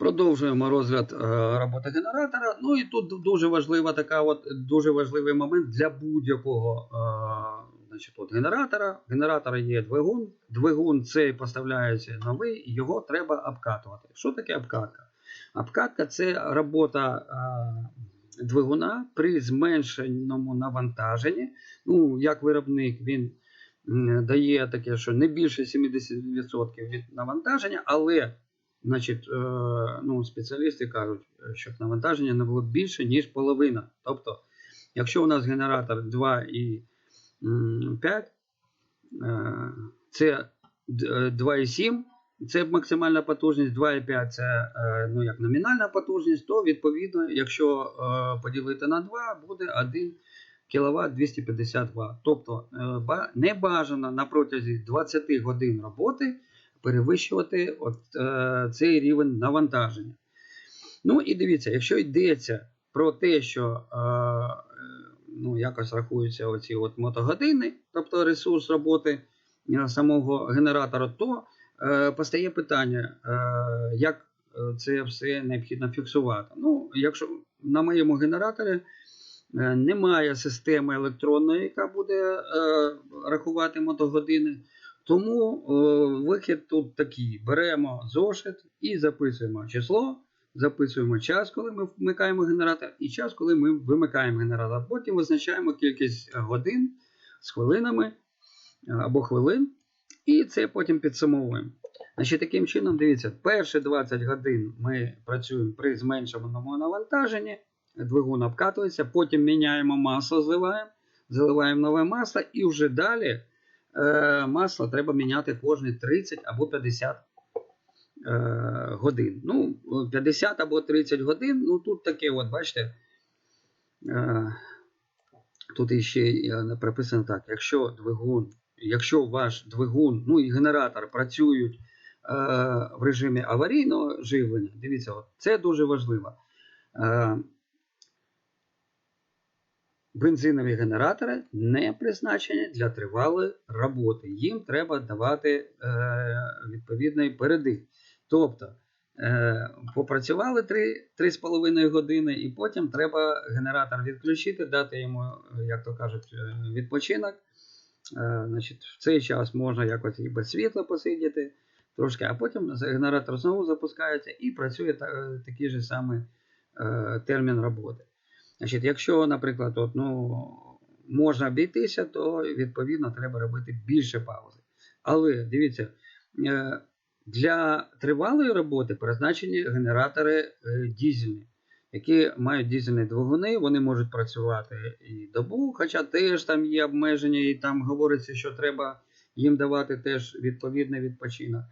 Продовжуємо розгляд е, роботи генератора. Ну і тут дуже важлива така от, дуже важливий момент для будь-якого е, значить, от, генератора. Генератора є двигун. Двигун цей поставляється новий, його треба обкатувати. Що таке обкатка? Обкатка це робота е, двигуна при зменшеному навантаженні. Ну, як виробник він дає таке, що не більше 70% від навантаження, але Значить, е, ну, спеціалісти кажуть, щоб навантаження не було більше, ніж половина. Тобто, якщо у нас генератор 2,5, е, це 2,7, це максимальна потужність, 2,5 це е, ну, як номінальна потужність, то відповідно, якщо е, поділити на 2, буде 1 кВт 250 Вт. Тобто е, не бажано на протязі 20 годин роботи перевищувати от, е, цей рівень навантаження. Ну і дивіться, якщо йдеться про те, що е, ну, якось рахуються оці от мотогодини, тобто ресурс роботи е, самого генератора, то е, постає питання, е, як е, це все необхідно фіксувати. Ну, якщо на моєму генераторі е, немає системи електронної, яка буде е, рахувати мотогодини, тому е, вихід тут такий: беремо зошит і записуємо число, записуємо час, коли ми вмикаємо генератор, і час, коли ми вимикаємо генератор. Потім визначаємо кількість годин з хвилинами е, або хвилин, і це потім підсумовуємо. Значить, Таким чином, дивіться, перші 20 годин ми працюємо при зменшеному навантаженні, двигун обкатується, потім міняємо масло, зливаємо, заливаємо нове масло, і вже далі масло треба міняти кожні 30 або 50 е, годин. Ну, 50 або 30 годин, ну тут таке, от, бачите, е, тут іще е, прописано так: якщо двигун, якщо ваш двигун, ну і генератор працюють е, в режимі аварійного живлення, дивіться, от, це дуже важливо. Е, Бензинові генератори не призначені для тривалої роботи. Їм треба давати е, відповідний передих. Тобто е, попрацювали 3-3,5 години, і потім треба генератор відключити, дати йому, е, як то кажуть, е, відпочинок. Е, значить, В цей час можна якось і без світла посидіти трошки, а потім генератор знову запускається і працює такий же самий е, термін роботи. Значить, Якщо, наприклад, от, ну, можна обійтися, то відповідно треба робити більше паузи. Але дивіться, е, для тривалої роботи призначені генератори е, дізельні, які мають дізельні двигуни, вони можуть працювати і добу, хоча теж там є обмеження, і там говориться, що треба їм давати теж відповідний відпочинок.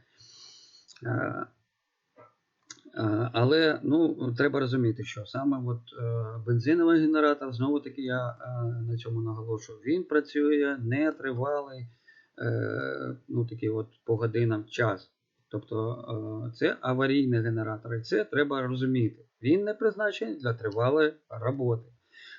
Але ну, треба розуміти, що саме от, е, бензиновий генератор, знову таки я е, на цьому наголошую, він працює не тривалий е, ну, такий от, по годинам час. Тобто це аварійний генератор, і це треба розуміти. Він не призначений для тривалої роботи.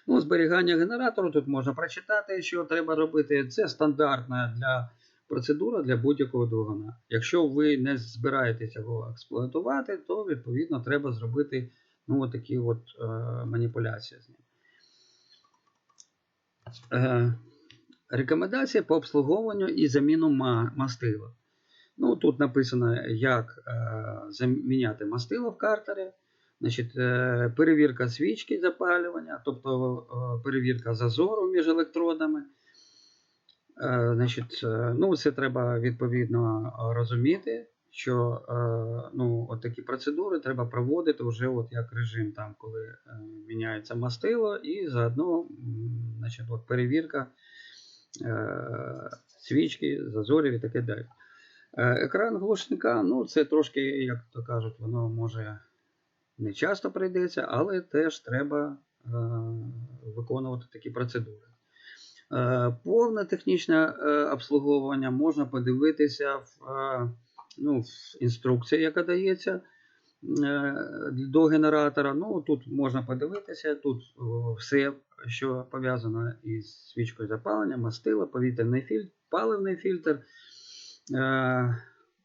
Ну, Зберігання генератору тут можна прочитати, що треба робити. Це стандартна для процедура для будь-якого двигуна. Якщо ви не збираєтесь його експлуатувати, то відповідно треба зробити ну, такі от, е, маніпуляції з ним. Е, рекомендації по обслуговуванню і заміну мастила. Ну, Тут написано, як е, заміняти мастило в картері. Значить, е, Перевірка свічки запалювання, тобто е, перевірка зазору між електродами. Е, значить, е, ну, Це треба відповідно розуміти, що е, ну, от такі процедури треба проводити вже от як режим, там, коли міняється мастило, і заодно значить, от перевірка свічки, зазорів і таке далі. Екран глушника, ну, це трошки, як то кажуть, воно може не часто прийдеться, але теж треба виконувати такі процедури. Е, повне технічне е, обслуговування можна подивитися в е, ну, в інструкції, яка дається до генератора. Ну, Тут можна подивитися, тут все, що пов'язано із свічкою запалення, мастило, повітряний фільтр, паливний фільтр.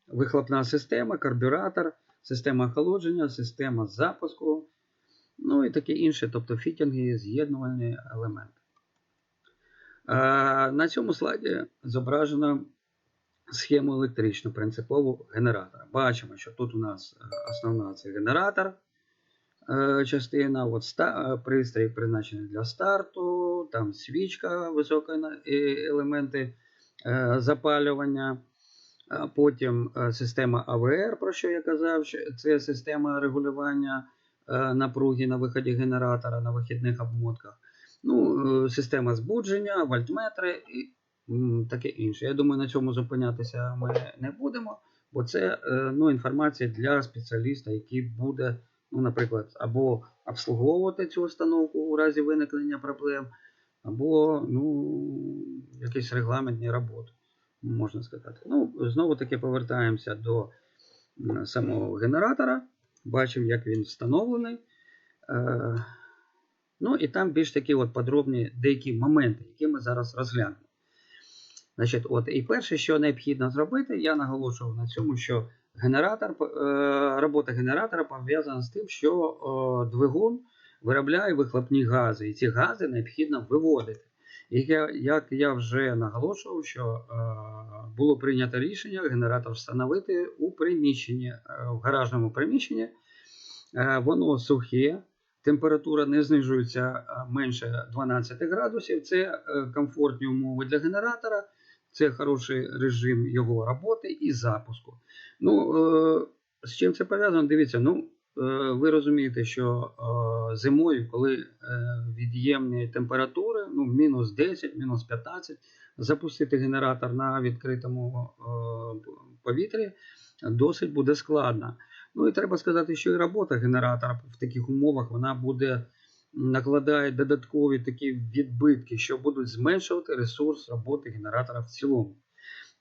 вихлопна система, карбюратор, система охолодження, система запуску, ну і таке інше, тобто фітінги, з'єднувальні елементи. На цьому слайді зображено схему електричну принципову генератора. Бачимо, що тут у нас е, основна це генератор е, частина, от ста, е, пристрій призначений для старту, там свічка, високі елементи запалювання. Потім система АВР, про що я казав, це система регулювання напруги на виході генератора на вихідних обмотках. Ну, е, система збудження, вольтметри і таке інше. Я думаю, на цьому зупинятися ми не будемо, бо це е, ну, інформація для спеціаліста, який буде, ну, наприклад, або обслуговувати цю установку у разі виникнення проблем, або ну, якісь регламентні роботи, можна сказати. Ну, знову таки повертаємося до самого генератора. Бачимо, як він встановлений. Ну і там більш такі от подробні деякі моменти, які ми зараз розглянемо. Значить, от, і перше, що необхідно зробити, я наголошував на цьому, що генератор, е, робота генератора пов'язана з тим, що двигун виробляє вихлопні гази, і ці гази необхідно виводити. І як я вже наголошував, що е, було прийнято рішення генератор встановити у приміщенні, е, в гаражному приміщенні. Воно сухе, температура не знижується менше 12 градусів. Це е, комфортні умови для генератора, це хороший режим його роботи і запуску. Ну, е, з чим це пов'язано? Дивіться, ну, е, ви розумієте, що зимою, коли від'ємні температури, ну, мінус 10, мінус 15, запустити генератор на відкритому повітрі досить буде складно. Ну і треба сказати, що і робота генератора в таких умовах вона буде накладає додаткові такі відбитки, що будуть зменшувати ресурс роботи генератора в цілому.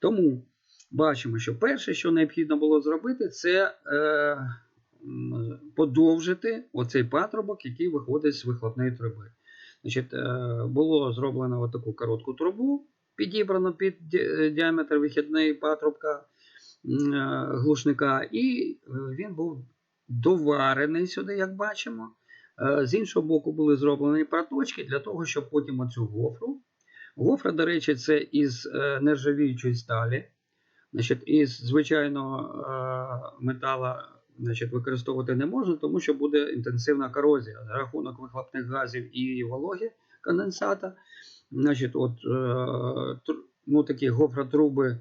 Тому бачимо, що перше, що необхідно було зробити, це е, подовжити оцей патрубок, який виходить з вихлопної труби. Значить, е, Було зроблено таку коротку трубу, підібрано під діаметр вихідної патрубка глушника, і е, він був доварений сюди, як бачимо. Е, З іншого боку, були зроблені проточки для того, щоб потім оцю гофру. Гофра, до речі, це із е, нержавіючої сталі. Значить, із звичайного е, метала значить, використовувати не можна, тому що буде інтенсивна корозія за рахунок вихлопних газів і вологи конденсата. Значить, от, е, ну, такі гофротруби е,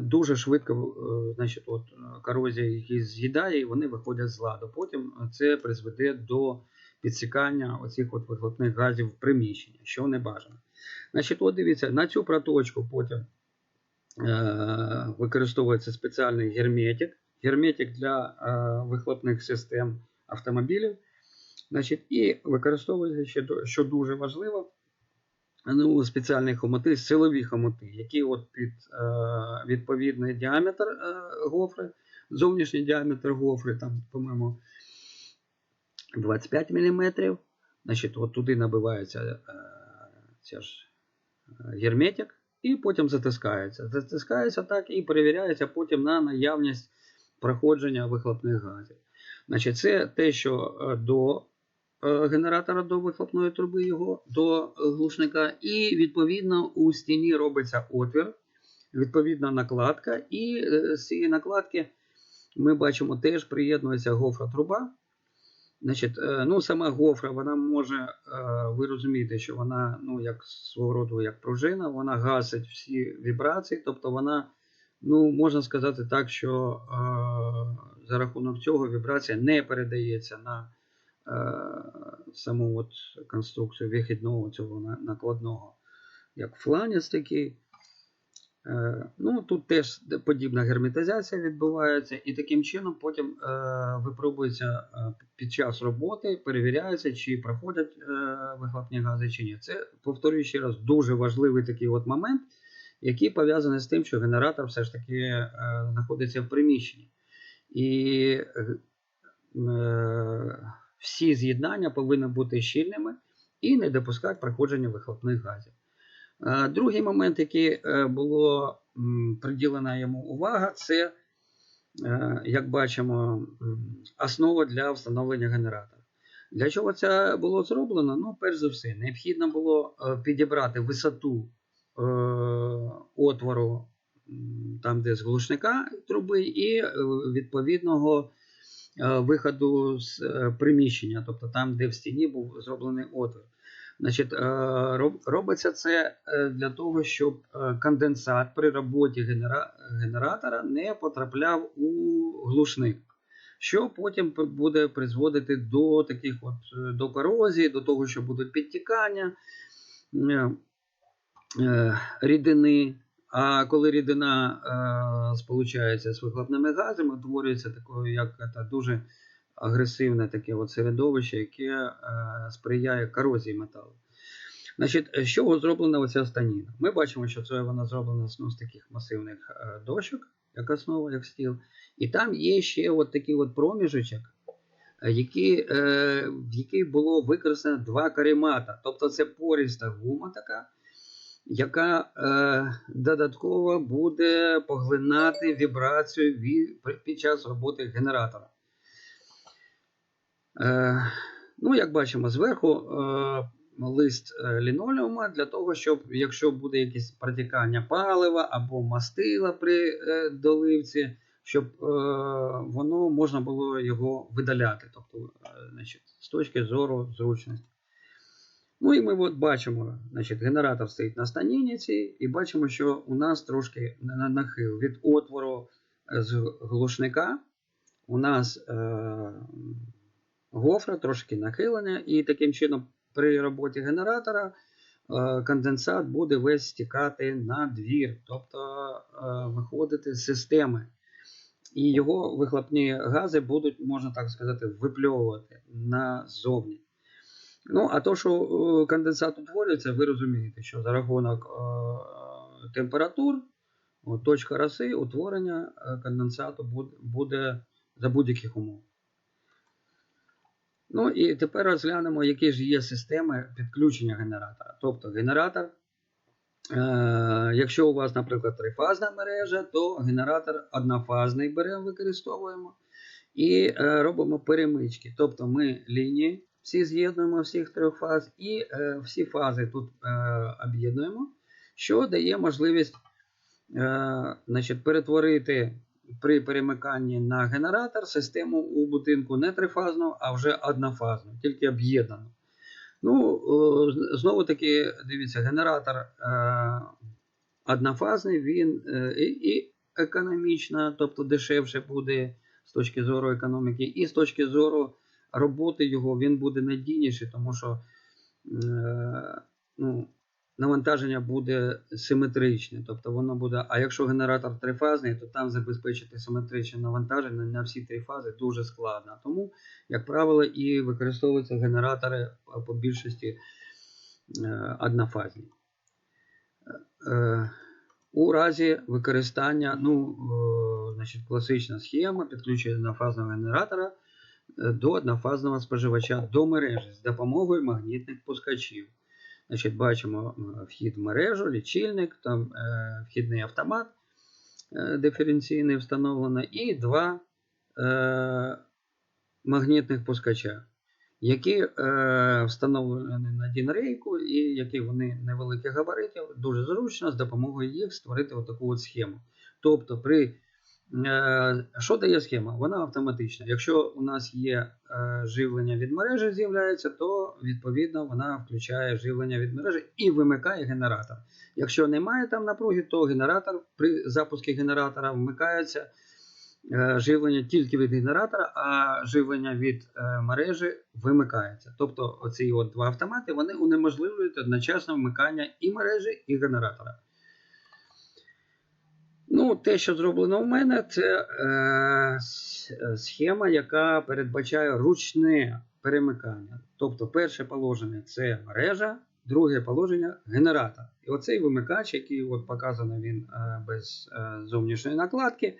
дуже швидко е, значить, от, е, корозія їх з'їдає і вони виходять з ладу. Потім це призведе до підсікання оцих от вихлопних газів в приміщенні, що не бажано. Значить, от дивіться, на цю проточку потім е, використовується спеціальний герметик. Герметик для е, вихлопних систем автомобілів. Значить, і використовується ще, що дуже важливо, ну, спеціальні хомути, силові хомути, які от під е, відповідний діаметр е, гофри, зовнішній діаметр гофри, там, по-моєму, 25 мм. Значить, от туди набивається е, ця ж е, герметик і потім затискається. Затискається так і перевіряється потім на наявність проходження вихлопних газів. Значить, це те, що е, до генератора до вихлопної труби його до глушника, і відповідно у стіні робиться отвір, відповідна накладка, і е, з цієї накладки ми бачимо теж приєднується гофра труба. Значить, е, ну, сама гофра, вона може, е, ви розумієте, що вона, ну, як свого роду, як пружина, вона гасить всі вібрації, тобто вона, ну, можна сказати так, що е, за рахунок цього вібрація не передається на е, саму от конструкцію вихідного цього накладного, як фланець такий. Е, Ну, тут теж подібна герметизація відбувається, і таким чином потім е, випробується е, під час роботи, перевіряється, чи проходять е, вихлопні гази чи ні. Це, повторюю ще раз, дуже важливий такий от момент, який пов'язаний з тим, що генератор все ж таки е, знаходиться в приміщенні. І е, всі з'єднання повинні бути щільними і не допускати проходження вихлопних газів. Е, Другий момент, який е, було приділена йому увага, це, е, як бачимо, основа для встановлення генератора. Для чого це було зроблено? Ну, перш за все, необхідно було підібрати висоту отвору, там, де з глушника труби, і відповідного виходу з е, приміщення, тобто там, де в стіні був зроблений отвір. Значить, е, робиться це е, для того, щоб е, конденсат при роботі генера- генератора не потрапляв у глушник, що потім буде призводити до таких от е, до корозії, до того, що будуть підтікання е, е, рідини. А коли рідина е, сполучається з вихлопними газами, утворюється такою, як це, дуже агресивне таке от середовище, яке е, сприяє корозії металу. Значить, з чого зроблена оця станіна? Ми бачимо, що це вона зроблена ну, з таких масивних е, дощок, як основа, як стіл. І там є ще от такий от проміжочок, е, який, е, в який було використано два каремата. Тобто це поріста гума така, яка е, додатково буде поглинати вібрацію від, під час роботи генератора. Е, ну, як бачимо, зверху е, лист е, лінолеума для того, щоб, якщо буде якесь протікання палива або мастила при е, доливці, щоб е, воно можна було його видаляти, тобто, е, значить, з точки зору зручності. Ну і ми от бачимо, значить, генератор стоїть на станіниці, і бачимо, що у нас трошки на- на- нахил від отвору е, з глушника. У нас е, гофра трошки нахилення, і таким чином при роботі генератора е, конденсат буде весь стікати на двір, тобто е, виходити з системи. І його вихлопні гази будуть, можна так сказати, випльовувати назовні. Ну, а то, що е, конденсат утворюється, ви розумієте, що за рахунок е, температур, точка роси, утворення е, конденсату буде, за будь-яких умов. Ну і тепер розглянемо, які ж є системи підключення генератора. Тобто генератор, якщо у вас, наприклад, трифазна мережа, то генератор однофазний беремо, використовуємо і робимо перемички. Тобто ми лінії всі з'єднуємо всіх трьох фаз і е, всі фази тут е, об'єднуємо, що дає можливість е, значить, перетворити при перемиканні на генератор систему у будинку не трифазну, а вже однофазну, тільки об'єднану. Ну, з- знову таки, дивіться, генератор е, однофазний, він е, і економічно, тобто дешевше буде з точки зору економіки, і з точки зору роботи його він буде надійніший, тому що е, ну, навантаження буде симетричне. Тобто воно буде, а якщо генератор трифазний, то там забезпечити симетричне навантаження на всі три фази дуже складно. Тому, як правило, і використовуються генератори по більшості е, однофазні. Е, у разі використання, ну, значить, класична схема підключення однофазного генератора до однофазного споживача до мережі з допомогою магнітних пускачів. Значить, бачимо е, вхід в мережу, лічильник, там е, вхідний автомат е, диференційний встановлено, і два е, магнітних пускача, які е, встановлені на дінрейку, і які вони невеликих габаритів, дуже зручно з допомогою їх створити отаку от схему. Тобто, при Що дає схема? Вона автоматична. Якщо у нас є е, живлення від мережі з'являється, то відповідно вона включає живлення від мережі і вимикає генератор. Якщо немає там напруги, то генератор при запуску генератора вмикається е, живлення тільки від генератора, а живлення від е, мережі вимикається. Тобто оці от два автомати вони унеможливлюють одночасне вмикання і мережі, і генератора. Ну, те, що зроблено в мене, це е, схема, яка передбачає ручне перемикання. Тобто, перше положення це мережа, друге положення генератор. І оцей вимикач, який от показано він е, без е, зовнішньої накладки.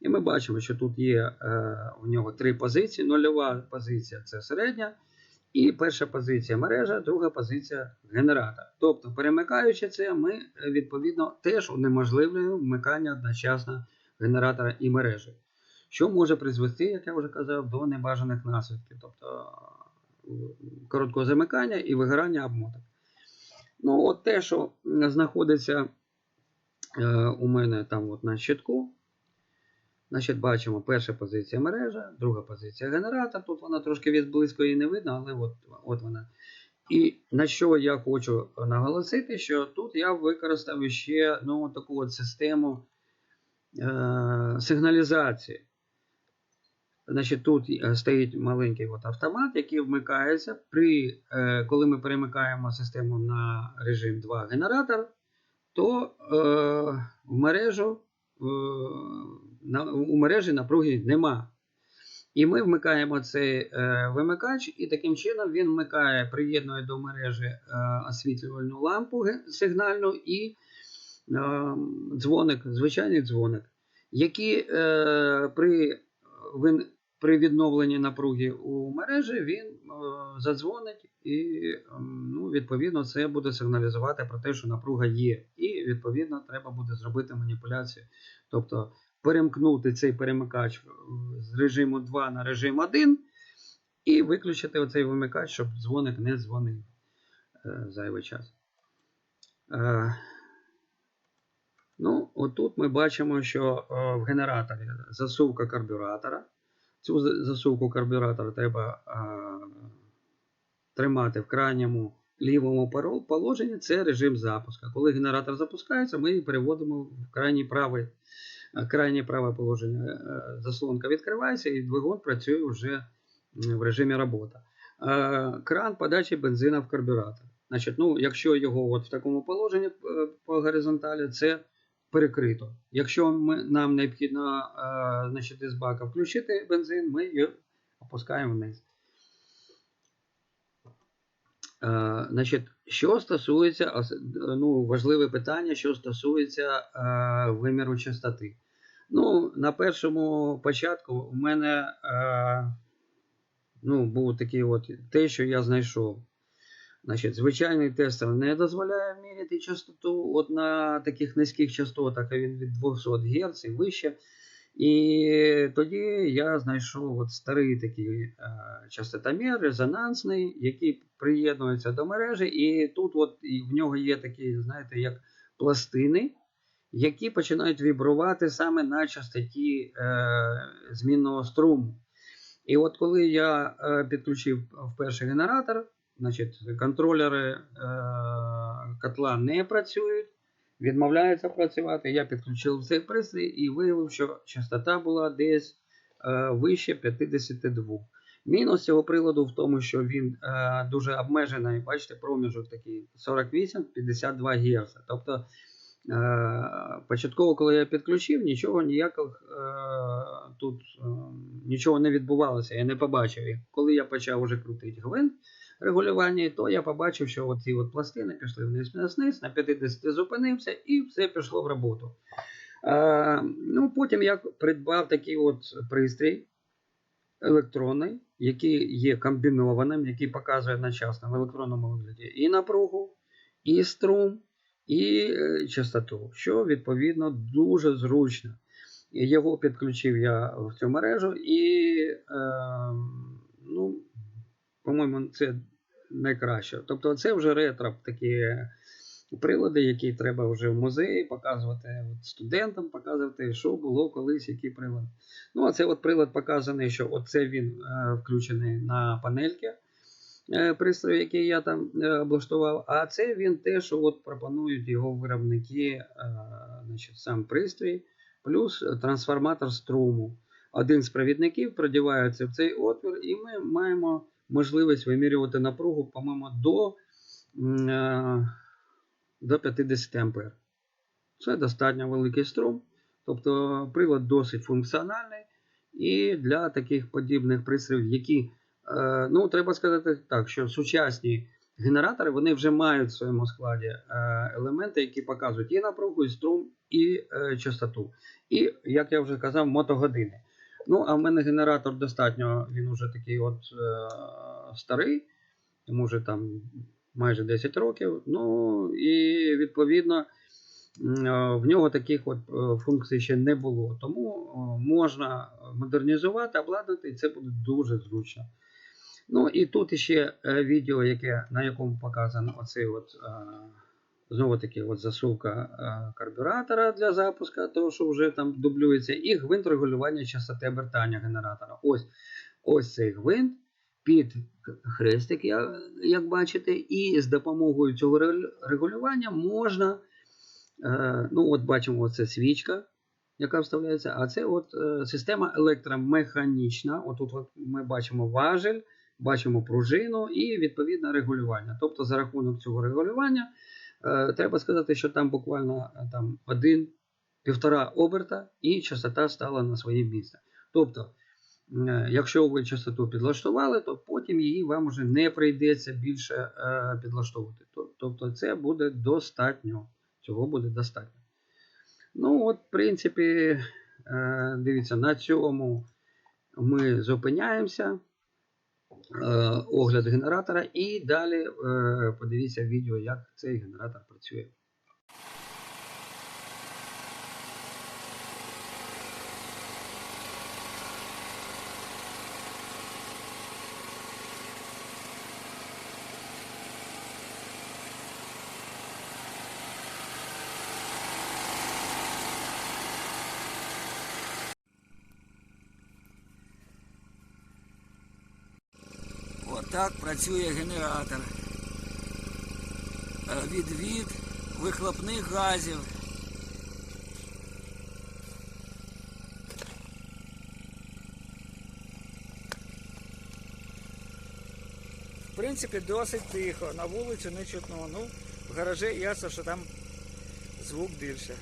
І ми бачимо, що тут є е, у нього три позиції. Нульова позиція це середня, І перша позиція мережа, друга позиція генератор. Тобто, перемикаючи це, ми е, відповідно теж унеможливлюємо вмикання одночасно генератора і мережі, що може призвести, як я вже казав, до небажаних наслідків, тобто е, короткого замикання і вигорання обмоток. Ну, от те, що знаходиться е, у мене там от на щитку. Значить, бачимо перша позиція мережа, друга позиція генератор. Тут вона трошки від близько її не видно, але от, от вона. І на що я хочу наголосити, що тут я використав ще ну, таку от систему е, сигналізації. Значить, Тут стоїть маленький от автомат, який вмикається, при, е, коли ми перемикаємо систему на режим 2 генератор, то е, в мережу, е, у мережі напруги нема. І ми вмикаємо цей е, вимикач, і таким чином він вмикає, приєднує до мережі е, освітлювальну лампу сигнальну і е, дзвоник, звичайний дзвоник, е, при, при відновленні напруги у мережі він задзвонить і ем, ну, відповідно це буде сигналізувати про те, що напруга є. І відповідно треба буде зробити маніпуляцію. Тобто перемкнути цей перемикач е, з режиму 2 на режим 1 і виключити оцей вимикач, щоб дзвоник не дзвонив е, зайвий час. Е, ну, отут ми бачимо, що в генераторі засувка карбюратора. Цю засувку карбюратора треба тримати в крайньому лівому положенні. Це режим запуску. Коли генератор запускається, ми її переводимо в крайній правий, крайнє праве положення. Е, Заслонка відкривається і двигун працює вже в режимі роботи. Е, Кран подачі бензина в карбюратор. Значить, ну, якщо його от в такому положенні е, по горизонталі, це перекрито. Якщо ми, нам необхідно е, значить, із бака включити бензин, ми його опускаємо вниз. Е, значить, що стосується, ну, важливе питання, що стосується е, виміру частоти. Ну, на першому початку у мене е, ну, був такий от те, що я знайшов. Значить, звичайний тестер не дозволяє міряти частоту от на таких низьких частотах, а він від 200 Гц і вище. І тоді я знайшов от старий такий е, частотомір, резонансний, який приєднується до мережі, і тут от і в нього є такі, знаєте, як пластини, які починають вібрувати саме на частоті е, змінного струму. І от коли я е, підключив в перший генератор, значить, контролери е, котла не працюють, відмовляються працювати. Я підключив цей пристрій і виявив, що частота була десь е, вище 52. Мінус цього приладу в тому, що він е, дуже обмежений, бачите, проміжок такий 48-52 Гц. Тобто Е, Початково, коли я підключив, нічого ніяких е, тут е, нічого не відбувалося, я не побачив. Коли я почав уже крутити гвинт регулювання, то я побачив, що оці от пластини пішли вниз вниз на 50 зупинився і все пішло в роботу. Е, ну, Потім я придбав такий от пристрій електронний, який є комбінованим, який показує одночасно в електронному вигляді і напругу, і струм і е, частоту, що відповідно дуже зручно. Його підключив я в цю мережу, і, е, ну, по-моєму, це найкраще. Тобто, це вже ретро такі прилади, які треба вже в музеї показувати от студентам, показувати, що було колись, який прилад. Ну, а це от прилад показаний, що оце він е, включений на панельки пристрою, який я там е, облаштував. А це він те, що от пропонують його виробники, е, значить, сам пристрій, плюс трансформатор струму. Один з провідників продівається в цей отвір, і ми маємо можливість вимірювати напругу, по-моєму, до, е, до 50 А. Це достатньо великий струм. Тобто прилад досить функціональний. І для таких подібних пристроїв, які Е, Ну, треба сказати так, що сучасні генератори вони вже мають в своєму складі е, елементи, які показують і напругу, і струм, і е, частоту. І, як я вже казав, мотогодини. Ну, а в мене генератор достатньо, він вже такий от е, старий. йому вже там майже 10 років. Ну і відповідно е, в нього таких от е, функцій ще не було. Тому е, можна модернізувати, обладнати, і це буде дуже зручно. Ну і тут ще е, відео, яке, на якому показано оцей от, е, знову таки от засувка е, карбюратора для запуска, того, що вже там дублюється, і гвинт регулювання частоти обертання генератора. Ось, ось цей гвинт під хрестик, як бачите, і з допомогою цього регулювання можна. Ну, от бачимо, це свічка, яка вставляється, а це от система електромеханічна. Отут от ми бачимо важель, бачимо пружину і відповідне регулювання. Тобто, за рахунок цього регулювання, е, треба сказати, що там буквально е, там один півтора оберта, і частота стала на своє місце. Тобто, е, якщо ви частоту підлаштували, то потім її вам уже не прийдеться більше підлаштовувати. Тобто, це буде достатньо. Цього буде достатньо. Ну, от, в принципі, дивіться, на цьому ми зупиняємося. Е, огляд генератора, і далі е, подивіться відео, як цей генератор працює. Отак працює генератор. Е, Відвід вихлопних газів. В принципі, досить тихо. На вулицю не чутно. Ну, в гаражі ясно, що там звук більше.